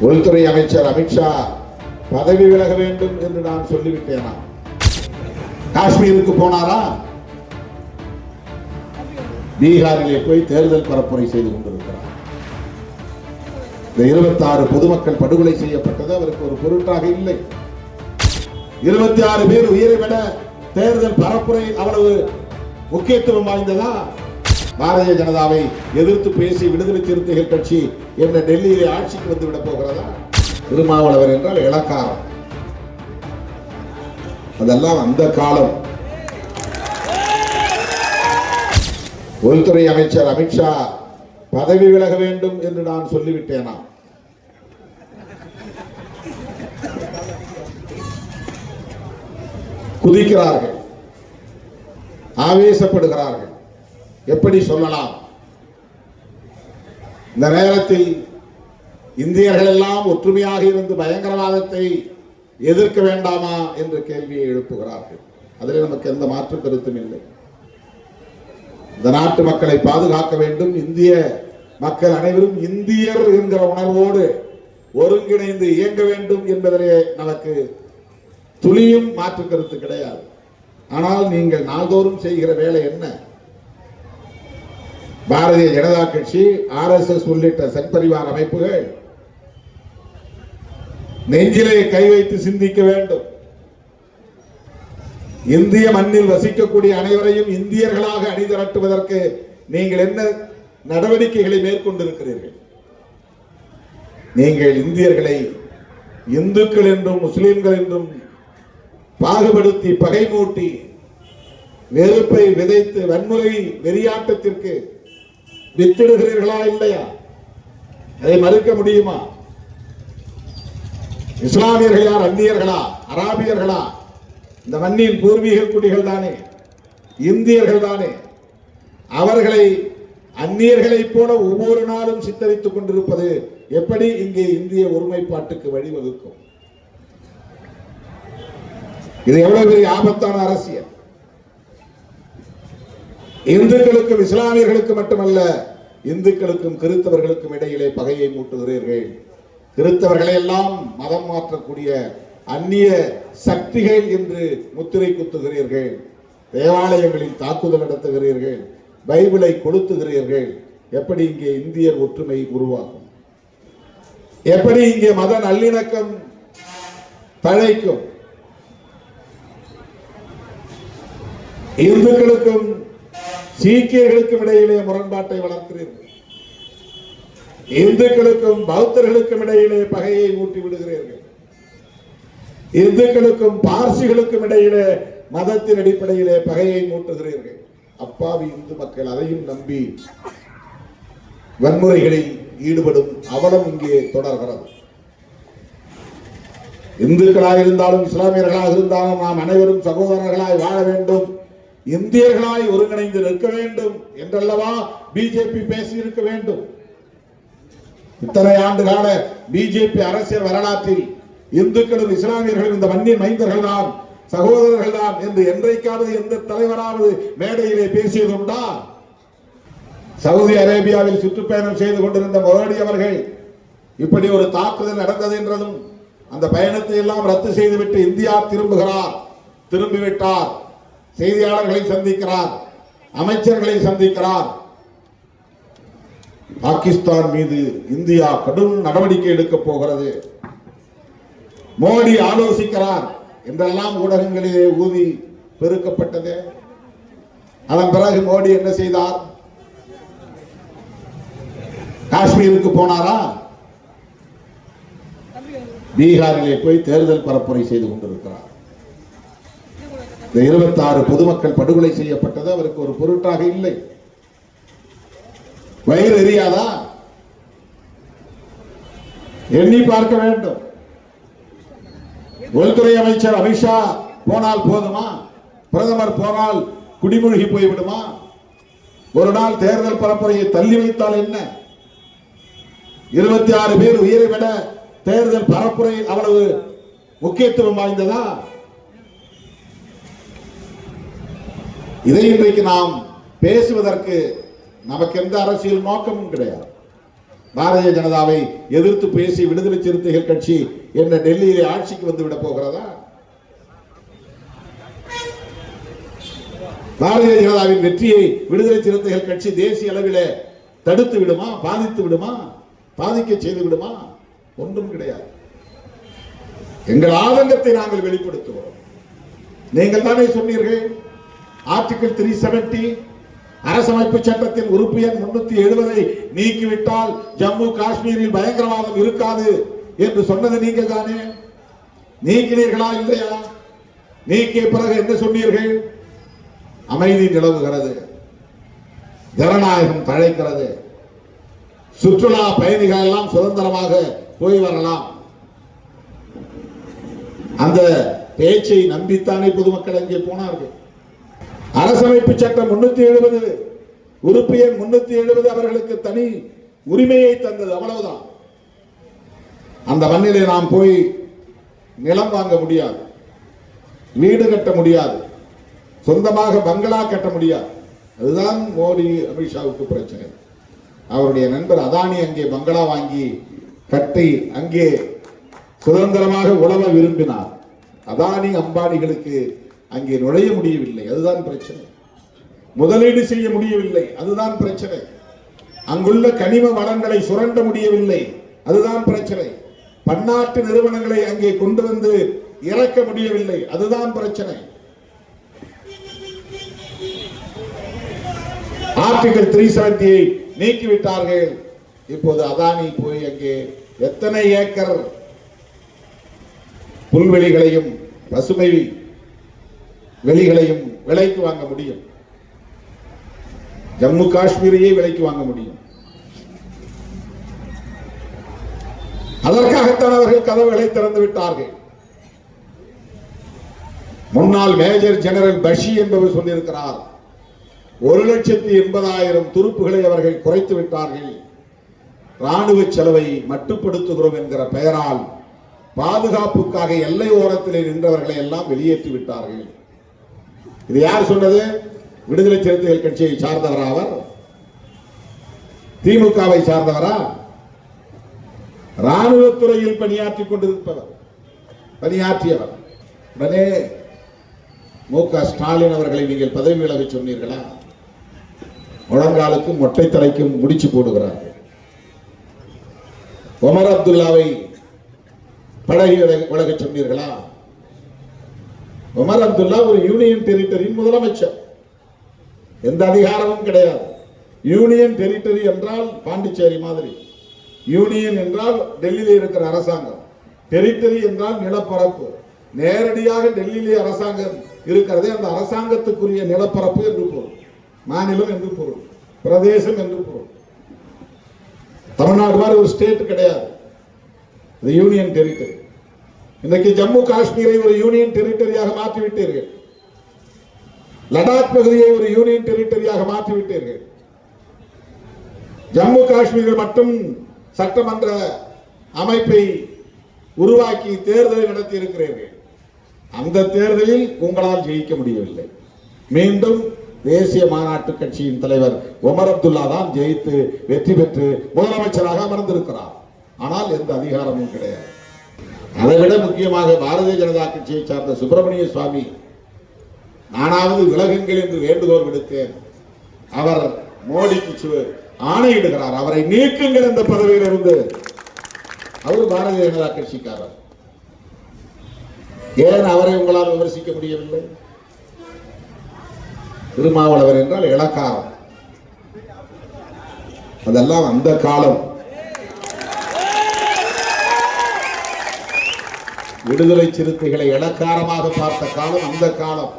உள்துறை அமைச்சர் அமித்ஷா பதவி விலக வேண்டும் என்று நான் சொல்லிவிட்டேனா? காஷ்மீருக்கு போனாரா? பீகாரிலே போய் தேர்தல் பரப்புரை செய்து கொண்டிருக்கிறார். இந்த இருபத்தி ஆறு பொதுமக்கள் படுகொலை செய்யப்பட்டது அவருக்கு ஒரு பொருட்டாக இல்லை. இருபத்தி ஆறு பேர் உயிரை விட தேர்தல் பரப்புரை அவ்வளவு முக்கியத்துவம் வாய்ந்ததா? பாரதிய ஜனதாவை எதிர்த்து பேசி விடுதலை சிறுத்தைகள் கட்சி என்ற டெல்லியிலே ஆட்சிக்கு வந்து விட போகிறதா? திருமாவளவர் என்றால் இலக்காரம் அதெல்லாம் அந்த காலம். உள்துறை அமைச்சர் அமித்ஷா பதவி விலக வேண்டும் என்று நான் சொல்லிவிட்டேனா? குதிக்கிறார்கள். ஆவேசப்படுகிறார்கள். எப்படி சொல்லலாம்? இந்த நேரத்தில் இந்தியர்கள் எல்லாம் ஒற்றுமையாக இருந்து பயங்கரவாதத்தை எதிர்க்க வேண்டாமா என்ற கேள்வியை எழுப்புகிறார்கள். அதில் நமக்கு எந்த மாற்று கருத்தும் இல்லை. இந்த நாட்டு மக்களை பாதுகாக்க வேண்டும். இந்திய மக்கள் அனைவரும் இந்தியர் என்கிற உணர்வோடு ஒருங்கிணைந்து இயங்க வேண்டும் என்பதிலே நமக்கு துளியும் மாற்று கருத்து கிடையாது. ஆனால் நீங்கள் நாள்தோறும் செய்கிற வேலை என்ன? பாரதிய ஜனதா கட்சி ஆர்எஸ்எஸ் உள்ளிட்ட சங்பரிவார் அமைப்புகள் நெஞ்சிலே கை வைத்து சிந்திக்க வேண்டும். இந்திய மண்ணில் வசிக்கக்கூடிய அனைவரையும் இந்தியர்களாக அணிதிரட்டுவதற்கு நீங்கள் என்ன நடவடிக்கைகளை மேற்கொண்டிருக்கிறீர்கள்? நீங்கள் இந்தியர்களை இந்துக்கள் என்றும் முஸ்லிம்கள் என்றும் பாகுபடுத்தி பகை மூட்டி வெறுப்பை விதைத்து வன்முறை வெறியாட்டத்திற்கு வித்திடுகிறீர்களா இல்லையா? அதை மறுக்க முடியுமா? இஸ்லாமியர்கள் யார் அந்நியர்களா அராபியர்களா? இந்த மண்ணின் பூர்வீக குடிகள் தானே இந்தியர்கள் தானே. அவர்களை அந்நியர்களைப் போல ஒவ்வொரு நாளும் சித்தரித்துக் கொண்டிருப்பது எப்படி இங்கே இந்திய ஒருமைப்பாட்டுக்கு வழிவகுக்கும்? இது எவ்வளவு பெரிய ஆபத்தான அரசியல். இந்துக்களுக்கும் இஸ்லாமியர்களுக்கு மட்டுமல்ல இந்துக்களுக்கும் கிறிஸ்தவர்களுக்கும் இடையிலே பகையை மூட்டுகிறீர்கள். கிறிஸ்தவர்களை எல்லாம் மதம் மாற்றக்கூடிய அந்நிய சக்திகள் என்று முத்திரை குத்துகிறீர்கள். தேவாலயங்களில் தாக்குதல் நடத்துகிறீர்கள். பைபிளை கொளுத்துகிறீர்கள். எப்படி இங்கே இந்தியர் ஒற்றுமை உருவாகும்? எப்படி இங்கே மத நல்லிணக்கம் தழைக்கும்? இந்துக்களுக்கும் சீக்கியர்களுக்கும் இடையிலே முரண்பாட்டை வளர்க்கிறீர்கள் இந்துக்களுக்கும் பௌத்தர்களுக்கும் இடையிலே பகையை ஊட்டி விடுகிறீர்கள். இந்துக்களுக்கும் பார்சிகளுக்கும் இடையிலே மதத்தின் அடிப்படையிலே பகையை மூட்டுகிறீர்கள் அப்பாவி இந்து மக்கள் அதையும் நம்பி வன்முறைகளில் ஈடுபடும் அவலம் இங்கே தொடர்கிறது. இந்துக்களாக இருந்தாலும் இஸ்லாமியர்களாக இருந்தாலும் நாம் அனைவரும் சகோதரர்களாய் வாழ வேண்டும். இந்தியர்களாய் ஒருங்கிணைந்து நிற்க வேண்டும் என்றல்லவா பிஜேபி பேசி இருக்க வேண்டும்? இத்தனை ஆண்டு கால பிஜேபி அரசியல் வரலாற்றில் இந்துக்களும் இஸ்லாமியர்களும் இந்த மண்ணின் மைந்தர்கள் தான் சகோதரர்கள் தான் என்று என்றைக்காவது எந்த தலைவராவது மேடையிலே பேசியதுண்டா? சவுதி அரேபியாவில் சுற்றுப்பயணம் செய்து கொண்டிருந்த மோடி அவர்கள் இப்படி ஒரு தாக்குதல் நடந்தது என்றதும் அந்த பயணத்தை எல்லாம் ரத்து செய்துவிட்டு இந்தியா திரும்புகிறார் திரும்பிவிட்டார். செய்தியாளர்களை சந்திக்கிறார் அமைச்சர்களை சந்திக்கிறார். பாகிஸ்தான் மீது இந்தியா கடும் நடவடிக்கை எடுக்கப் போகிறது. மோடி ஆலோசிக்கிறார் என்றெல்லாம் ஊடகங்களிலே ஊதி பெருக்கப்பட்டது. அதன் பிறகு மோடி என்ன செய்தார்? காஷ்மீருக்கு போனாரா? பீகாரிலே போய் தேர்தல் பரப்புரை செய்து கொண்டிருக்கிறார். இந்த இருபத்தாறு பொதுமக்கள் படுகொலை செய்யப்பட்டது அவருக்கு ஒரு பொருட்டாக இல்லை. வயிறு எரியாதா? எண்ணி பார்க்க வேண்டும். உள்துறை அமைச்சர் அமித்ஷா போனால் போதுமா? பிரதமர் போனால் குடிமூழ்கி போய்விடுமா ஒரு நாள் தேர்தல் பரப்புரையை தள்ளி வைத்தால் என்ன? இருபத்தி ஆறு பேர் உயிரை விட தேர்தல் பரப்புரை அவ்வளவு முக்கியத்துவம் வாய்ந்ததா? இதை இன்றைக்கு நாம் பேசுவதற்கு நமக்கு எந்த அரசியல் நோக்கமும் கிடையாது. பாரதிய ஜனதாவை எதிர்த்து பேசி விடுதலை சிறுத்தைகள் கட்சி என்ன டெல்லியிலே ஆட்சிக்கு வந்து விட போகிறதா? பாரதிய ஜனதாவின் வெற்றியை விடுதலை சிறுத்தைகள் கட்சி தேசிய அளவில் தடுத்து விடுமா? பாதித்து விடுமா? பாதிக்க செய்து விடுமா? ஒன்றும் கிடையாது. எங்கள் ஆதங்கத்தை நாங்கள் வெளிப்படுத்துகிறோம். நீங்கள் தானே சொன்னீர்கள் ஆர்டிகிள் த்ரீ செவன்டி அரசமைப்பு சட்டத்தின் உறுப்பு எண் முன்னூத்தி எழுபதை நீக்கிவிட்டால் ஜம்மு காஷ்மீரில் பயங்கரவாதம் இருக்காது என்று சொன்னது நீங்கள் தானே? நீக்கினீர்களா இல்லையா? நீக்கிய பிறகு என்ன சொன்னீர்கள்? அமைதி நிலவுகிறது. ஜனநாயகம் தழைக்கிறது. சுற்றுலா பயணிகள் எல்லாம் சுதந்திரமாக போய் வரலாம். அந்த பேச்சை நம்பித்தானே பொதுமக்கள் அங்கே போனார்கள்? அரசமைப்பு சட்டம் முன்னூத்தி எழுபது உறுப்பு எண் முன்னூத்தி எழுபது அவர்களுக்கு தனி உரிமையை தந்தது. அவ்வளவுதான். அந்த மண்ணிலே நாம் போய் நிலம் வாங்க முடியாது. வீடு கட்ட முடியாது. சொந்தமாக பங்களா கட்ட முடியாது. அதுதான் மோடி அமித்ஷாவுக்கு பிரச்சனை. அவருடைய நண்பர் அதானி அங்கே பங்களா வாங்கி கட்டி அங்கே சுதந்திரமாக உழவ விரும்பினார். அதானி அம்பானிகளுக்கு அங்கே நுழைய முடியவில்லை. அதுதான் பிரச்சனை. முதலீடு செய்ய முடியவில்லை. அதுதான் பிரச்சனை. அங்குள்ள கனிம வளங்களை சுரண்ட முடியவில்லை. அதுதான் பிரச்சனை. பன்னாட்டு நிறுவனங்களை அங்கே கொண்டு வந்து இறக்க முடியவில்லை. அதுதான் பிரச்சனை. ஆர்டிகல் த்ரீ செவன்டியை நீக்கிவிட்டார்கள். இப்போது அதானி போய் அங்கே எத்தனை ஏக்கர் புல்வெளிகளையும் பசுமை வெளிகளையும் விலைக்கு வாங்க முடியும். ஜம்மு காஷ்மீரையே விலைக்கு வாங்க முடியும். அதற்காகத்தான் அவர்கள் கதவுகளை திறந்து விட்டார்கள். முன்னாள் மேஜர் ஜெனரல் பஷி என்பவர் சொல்லியிருக்கிறார் ஒரு லட்சத்தி எண்பதாயிரம் துருப்புகளை அவர்கள் குறைத்து விட்டார்கள். ராணுவ செலவை மட்டுப்படுத்துகிறோம் என்கிற பெயரால் பாதுகாப்புக்காக எல்லை ஓரத்தில் நின்றவர்களை எல்லாம் வெளியேற்றி விட்டார்கள். இது யார் சொன்னது? விடுதலை சிறுத்தைகள் கட்சியை சார்ந்தவரா அவர்? திமுகவை சார்ந்தவரா? ராணுவத்துறையில் பணியாற்றிக் கொண்டிருப்பவர் பணியாற்றியவர். உடனே மு க ஸ்டாலின் அவர்களை நீங்கள் பதவி விலக சொன்னீர்களா? முழங்காலுக்கும் மொட்டை தலைக்கும் முடிச்சு போடுகிறார்கள். ஒமர் அப்துல்லாவை படகி விலக சொன்னீர்களா? உமர் அப்துல்லா ஒரு யூனியன் டெரிட்டரியின் முதலமைச்சர். எந்த அதிகாரமும் கிடையாது. யூனியன் டெரிட்டரி என்றால் பாண்டிச்சேரி மாதிரி. யூனியன் என்றால் டெல்லியில் இருக்கிற அரசாங்கம். டெரிட்டரி என்றால் நிலப்பரப்பு. நேரடியாக டெல்லியிலே அரசாங்கம் இருக்கிறதே அந்த அரசாங்கத்துக்குரிய நிலப்பரப்பு என்று பொருள். மாநிலம் என்று பொருள். பிரதேசம் என்று பொருள். தமிழ்நாடு மாதிரி ஒரு ஸ்டேட் கிடையாது. இது யூனியன் டெரிட்டரி. இன்னைக்கு ஜம்மு காஷ்மீரை ஒரு யூனியன் டெரிட்டரியாக மாற்றிவிட்டீர்கள். லடாக் பகுதியை ஒரு யூனியன் டெரிட்டரியாக மாற்றிவிட்டீர்கள். ஜம்மு காஷ்மீரில் மட்டும் சட்டமன்ற அமைப்பை உருவாக்கி தேர்தலை நடத்தி இருக்கிறீர்கள் அந்த தேர்தலில் உங்களால் ஜெயிக்க முடியவில்லை. மீண்டும் தேசிய மாநாட்டு கட்சியின் தலைவர் உமர் அப்துல்லா தான் ஜெயித்து வெற்றி பெற்று முதலமைச்சராக அமர்ந்திருக்கிறார். ஆனால் எந்த அதிகாரமும் கிடையாது. அதை விட முக்கியமாக பாரதிய ஜனதா கட்சியை சார்ந்த சுப்பிரமணிய சுவாமி நானாவது விலகுங்கள் என்று வேண்டுகோள் விடுத்தேன். அவர் மோடிக்கு ஆணையிடுகிறார். அவரை நீக்குங்கள் இந்த பதவியில் இருந்து அவர் பாரதிய ஜனதா கட்சிக்காரர். ஏன் அவரை உங்களால் விமர்சிக்க முடியவில்லை? திருமாவளவர் என்றால் இலக்காரம் அதெல்லாம் அந்த காலம். விடுதலை சிறுத்தைகளை இலக்காரமாக பார்த்த காலம் அந்த காலம்.